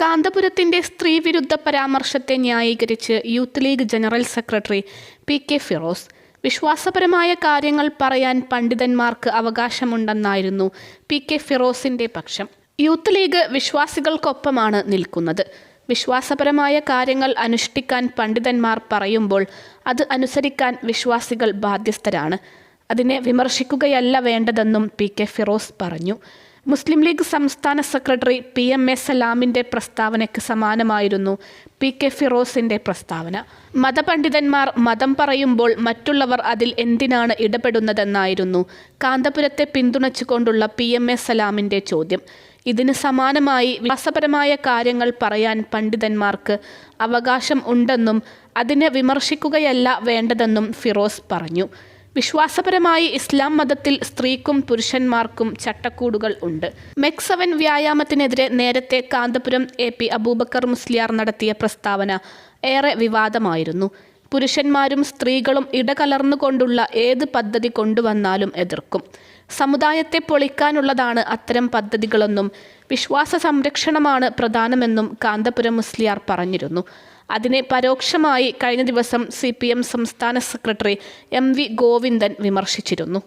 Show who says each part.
Speaker 1: കാന്തപുരത്തിന്റെ സ്ത്രീവിരുദ്ധ പരാമർശത്തെ ന്യായീകരിച്ച് Youth League general secretary P K Firos. വിശ്വാസപരമായ കാര്യങ്ങൾ പറയാൻ പണ്ഡിതന്മാർക്ക് അവകാശമുണ്ടെന്നായിരുന്നു പി കെ ഫിറോസിന്റെ പക്ഷം. യൂത്ത് ലീഗ് വിശ്വാസികൾക്കൊപ്പമാണ് നിൽക്കുന്നത്. വിശ്വാസപരമായ കാര്യങ്ങൾ അനുഷ്ഠിക്കാൻ പണ്ഡിതന്മാർ പറയുമ്പോൾ അത് അനുസരിക്കാൻ വിശ്വാസികൾ ബാധ്യസ്ഥരാണ്. അതിനെ വിമർശിക്കുകയല്ല വേണ്ടതെന്നും പി കെ ഫിറോസ് പറഞ്ഞു. മുസ്ലിം ലീഗ് സംസ്ഥാന സെക്രട്ടറി പി എം എ സലാമിന്റെ പ്രസ്താവനയ്ക്ക് സമാനമായിരുന്നു പി കെ ഫിറോസിന്റെ പ്രസ്താവന. മതപണ്ഡിതന്മാർ മതം പറയുമ്പോൾ മറ്റുള്ളവർ അതിൽ എന്തിനാണ് ഇടപെടുന്നതെന്നായിരുന്നു കാന്തപുരത്തെ പിന്തുണച്ചുകൊണ്ടുള്ള പി എം എ സലാമിന്റെ ചോദ്യം. ഇതിന് സമാനമായി വിശ്വാസപരമായ കാര്യങ്ങൾ പറയാൻ പണ്ഡിതന്മാർക്ക് അവകാശം ഉണ്ടെന്നും അതിനെ വിമർശിക്കുകയല്ല വേണ്ടതെന്നും ഫിറോസ് പറഞ്ഞു. വിശ്വാസപരമായി ഇസ്ലാം മതത്തിൽ സ്ത്രീക്കും പുരുഷന്മാർക്കും ചട്ടക്കൂടുകൾ ഉണ്ട്. മെക്സവൻ വ്യായാമത്തിനെതിരെ നേരത്തെ കാന്തപുരം എ പി അബൂബക്കർ മുസ്ലിയാർ നടത്തിയ പ്രസ്താവന ഏറെ വിവാദമായിരുന്നു. പുരുഷന്മാരും സ്ത്രീകളും ഇടകലർന്നുകൊണ്ടുള്ള ഏത് പദ്ധതി കൊണ്ടുവന്നാലും എതിർക്കും. സമുദായത്തെ പൊളിക്കാനുള്ളതാണ് അത്തരം പദ്ധതികളെന്നും വിശ്വാസ സംരക്ഷണമാണ് പ്രധാനമെന്നും കാന്തപുരം മുസ്ലിയാർ പറഞ്ഞിരുന്നു. അതിനെ പരോക്ഷമായി കഴിഞ്ഞ ദിവസം സി സംസ്ഥാന സെക്രട്ടറി എം വി ഗോവിന്ദൻ വിമർശിച്ചിരുന്നു.